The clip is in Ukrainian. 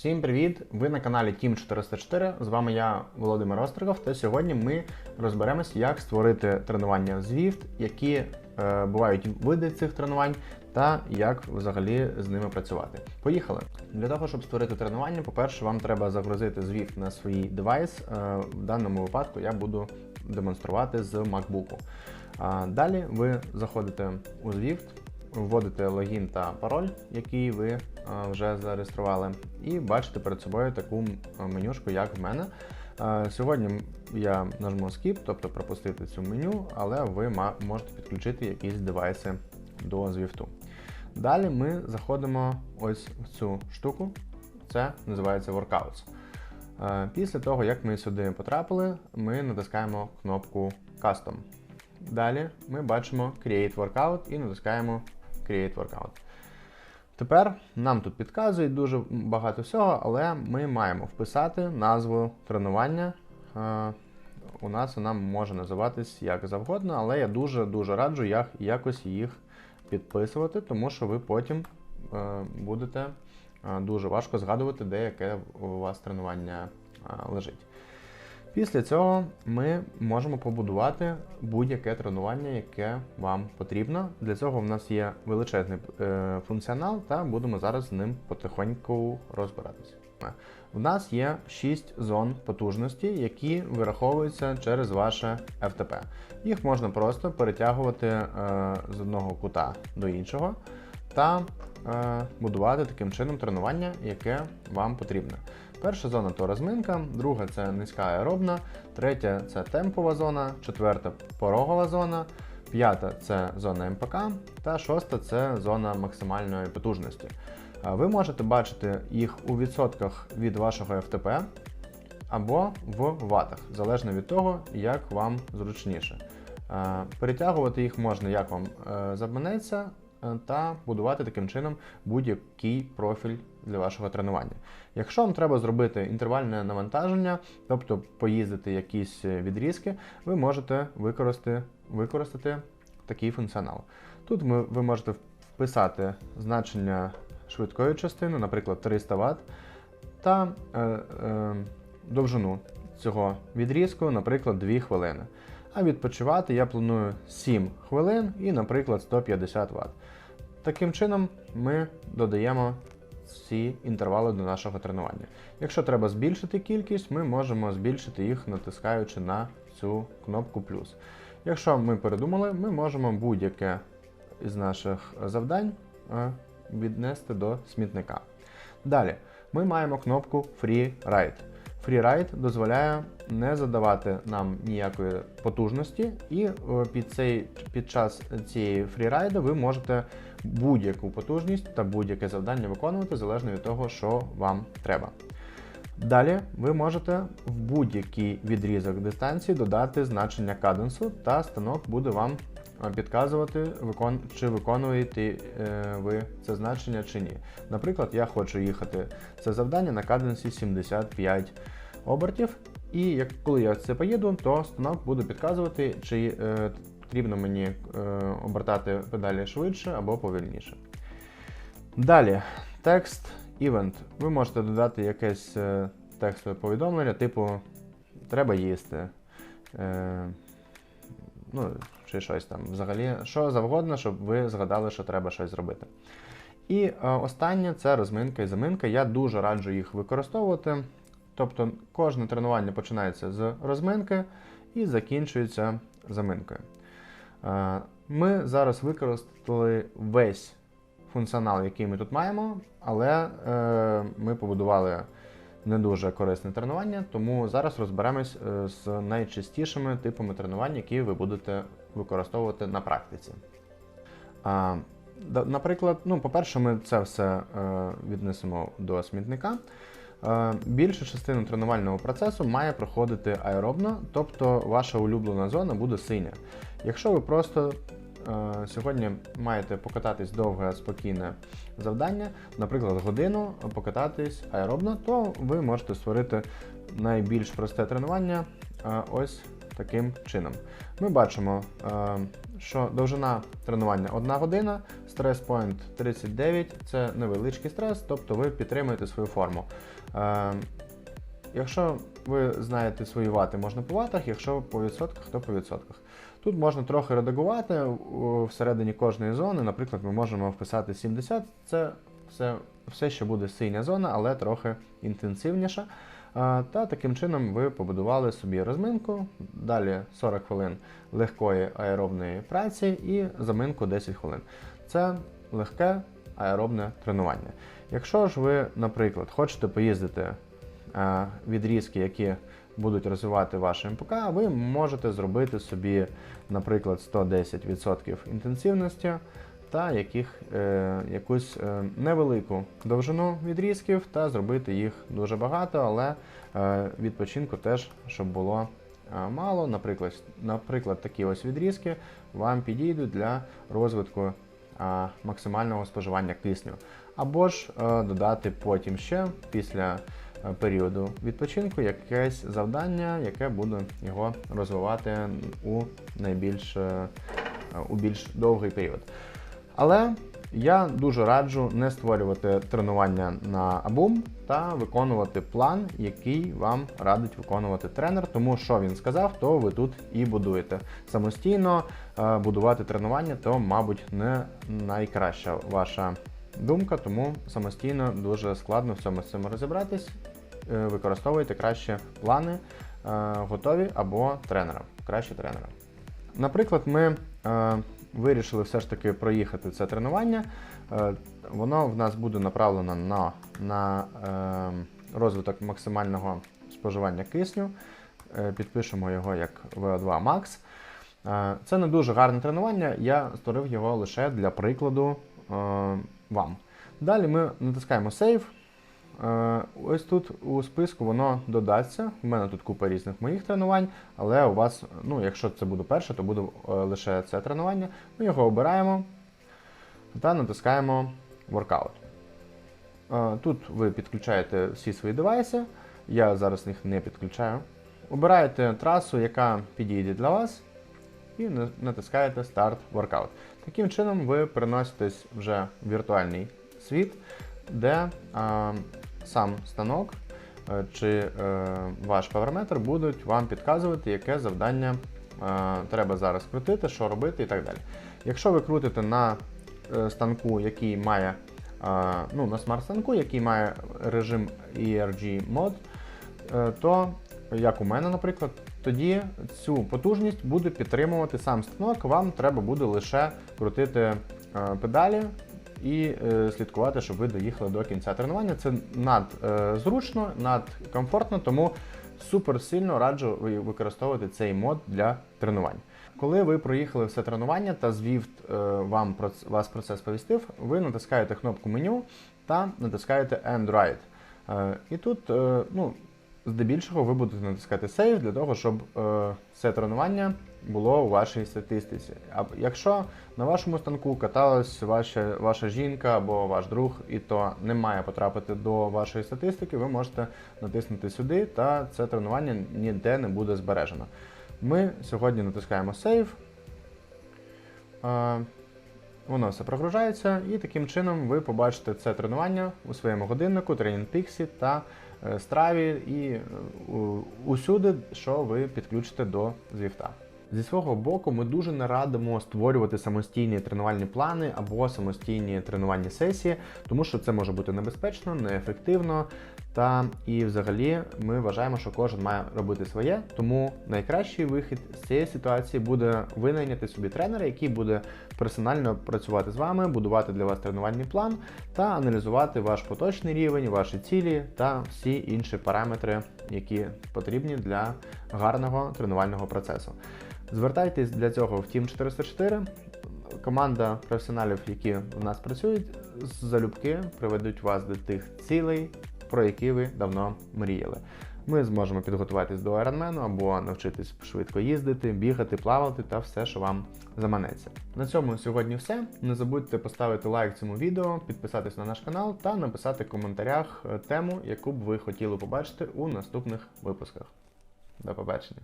Всім привіт! Ви на каналі Team 404. З вами я, Володимир Остриков, та сьогодні ми розберемось, як створити тренування в Zwift, які е, бувають види цих тренувань, та як взагалі з ними працювати. Поїхали! Для того, щоб створити тренування, по-перше, вам треба загрузити Zwift на свій девайс. Е, в даному випадку я буду демонструвати з MacBook. А Далі ви заходите у Zwift, вводите логін та пароль, який ви е, вже зареєстрували, і бачите перед собою таку менюшку, як в мене. Е, Сьогодні я нажму Skip, тобто пропустити цю меню, але ви можете підключити якісь девайси до Zwift. Далі ми заходимо ось в цю штуку, це називається Workouts. Е, Після того, як ми сюди потрапили, ми натискаємо кнопку Custom. Далі ми бачимо Create Workout і натискаємо Create Workout. Тепер нам тут підказують дуже багато всього, але ми маємо вписати назву тренування. Е, У нас вона може називатись як завгодно, але я дуже-дуже раджу як, якось їх підписувати, тому що ви потім е, будете е, дуже важко згадувати, де яке у вас тренування лежить. Після цього ми можемо побудувати будь-яке тренування, яке вам потрібно. Для цього в нас є величезний е, функціонал, та будемо зараз з ним потихоньку розбиратися. У нас є 6 зон потужності, які вираховуються через ваше FTP. Їх можна просто перетягувати е, з одного кута до іншого та е, будувати таким чином тренування, яке вам потрібне. Перша зона то розминка, друга це низька аеробна, третя це темпова зона, четверта порогова зона, п'ята це зона МПК та шоста це зона максимальної потужності. Ви можете бачити їх у відсотках від вашого FTP або в ватах, залежно від того, як вам зручніше. Е, Перетягувати їх можна, як вам е, заманеться, е, та будувати таким чином будь-який профіль для вашого тренування. Якщо вам треба зробити інтервальне навантаження, тобто поїздити якісь е, відрізки, ви можете використати, використати такий функціонал. Тут ми, ви можете вписати значення швидкої частини, наприклад, 300 Вт, та е, е, довжину цього відрізку, наприклад, 2 хвилини. А відпочивати я планую 7 хвилин і, наприклад, 150 Вт. Таким чином ми додаємо ці інтервали до нашого тренування. Якщо треба збільшити кількість, ми можемо збільшити їх, натискаючи на цю кнопку плюс. Якщо ми передумали, ми можемо будь-яке із наших завдань е, віднести до смітника. Далі ми маємо кнопку Free Ride. Ride дозволяє не задавати нам ніякої потужності, і е, під, цей, під час цієї фрірайду ви можете будь-яку потужність та будь-яке завдання виконувати залежно від того, що вам треба. Далі ви можете в будь-який відрізок дистанції додати значення каденсу, та станок буде вам підказувати, викон... чи виконуєте е, ви це значення чи ні. Наприклад, я хочу їхати це завдання на каденсі 75 обертів, і як коли я це поїду, то станок буде підказувати, чи е, потрібно мені е, обертати педалі швидше або повільніше. Далі, текст івент. Ви можете додати якесь е, текстове повідомлення, типу треба їсти. Е, ну, чи щось там. Взагалі, що завгодно, щоб ви згадали, що треба щось зробити. І е, останнє це розминка і заминка. Я дуже раджу їх використовувати. Тобто кожне тренування починається з розминки і закінчується заминкою. Е, Ми зараз використали весь функціонал, який ми тут маємо, але е, ми побудували не дуже корисне тренування, тому зараз розберемось е, з найчастішими типами тренувань, які ви будете використовувати на практиці. Наприклад, ну, по-перше, ми це все е, віднесемо до смітника. Е, Більша частина тренувального процесу має проходити аеробно, тобто ваша улюблена зона буде синя. Якщо ви просто сьогодні маєте покататись довге, спокійне завдання, наприклад, годину покататись аеробно, то ви можете створити найбільш просте тренування е, ось таким чином. Ми бачимо, е, що довжина тренування 1 година, стрес point 39 це невеличкий стрес, тобто ви підтримуєте свою форму. Е, Якщо ви знаєте свої вати, можна по ватах, якщо по відсотках, то по відсотках. Тут можна трохи редагувати всередині кожної зони. Наприклад, ми можемо вписати 70, це все, все ще буде синя зона, але трохи інтенсивніша. Та таким чином ви побудували собі розминку, далі 40 хвилин легкої аеробної праці і заминку 10 хвилин. Це легке аеробне тренування. Якщо ж ви, наприклад, хочете поїздити відрізки, які будуть розвивати ваше МПК, ви можете зробити собі, наприклад, 110% інтенсивності та яких, е, якусь е, невелику довжину відрізків та зробити їх дуже багато, але е, відпочинку теж, щоб було е, мало. Наприклад, наприклад, такі ось відрізки вам підійдуть для розвитку е, максимального споживання кисню. Або ж е, додати потім ще після періоду відпочинку якесь завдання, яке буде його розвивати у найбільш е, у більш довгий період. Але я дуже раджу не створювати тренування на абум та виконувати план, який вам радить виконувати тренер. Тому що він сказав, то ви тут і будуєте. Самостійно е, будувати тренування, то, мабуть, не найкраща ваша думка, тому самостійно дуже складно в цьому з цим розібратись. Е, Використовуйте краще плани, е, готові або тренера. Краще тренера. Наприклад, ми е, вирішили все ж таки проїхати це тренування. Воно в нас буде направлено на, на розвиток максимального споживання кисню. Підпишемо його як VO2 Max. Це не дуже гарне тренування, я створив його лише для прикладу вам. Далі ми натискаємо Save. Е, Ось тут у списку воно додасться. У мене тут купа різних моїх тренувань, але у вас, ну, якщо це буде перше, то буде е, лише це тренування. Ми його обираємо та натискаємо Workout. Е, Тут ви підключаєте всі свої девайси. Я зараз їх не підключаю. Обираєте трасу, яка підійде для вас, і натискаєте Start Workout. Таким чином ви переноситесь вже в віртуальний світ, де а, сам станок е, чи е, ваш паверметр будуть вам підказувати, яке завдання е, треба зараз крутити, що робити і так далі. Якщо ви крутите на е, станку, який має ну, на смарт-станку, який має режим ERG мод, е, то як у мене, наприклад, тоді цю потужність буде підтримувати сам станок. Вам треба буде лише крутити е, педалі і е, слідкувати, щоб ви доїхали до кінця тренування. Це над е, зручно, над комфортно, тому супер сильно раджу використовувати цей мод для тренувань. Коли ви проїхали все тренування та е, вам про вас про це сповістив, ви натискаєте кнопку меню та натискаєте End І тут, ну, здебільшого, ви будете натискати Save для того, щоб е, це тренування було у вашій статистиці. А якщо на вашому станку каталась ваша, ваша жінка або ваш друг, і то не має потрапити до вашої статистики, ви можете натиснути сюди, та це тренування ніде не буде збережено. Ми сьогодні натискаємо Save. Е, Воно все прогружається, і таким чином ви побачите це тренування у своєму годиннику, Training та Страві і е, усюди, що ви підключите до Zwift. Зі свого боку, ми дуже не радимо створювати самостійні тренувальні плани або самостійні тренувальні сесії, тому що це може бути небезпечно, неефективно. Та і взагалі ми вважаємо, що кожен має робити своє. Тому найкращий вихід з цієї ситуації буде винайняти собі тренера, який буде персонально працювати з вами, будувати для вас тренувальний план та аналізувати ваш поточний рівень, ваші цілі та всі інші параметри, які потрібні для гарного тренувального процесу. Звертайтесь для цього в Team 404. Команда професіоналів, які в нас працюють, залюбки приведуть вас до тих цілей, про які ви давно мріяли. Ми зможемо підготуватись до Ironman або навчитись швидко їздити, бігати, плавати та все, що вам заманеться. На цьому сьогодні все. Не забудьте поставити лайк цьому відео, підписатись на наш канал та написати в коментарях тему, яку б ви хотіли побачити у наступних випусках. До побачення!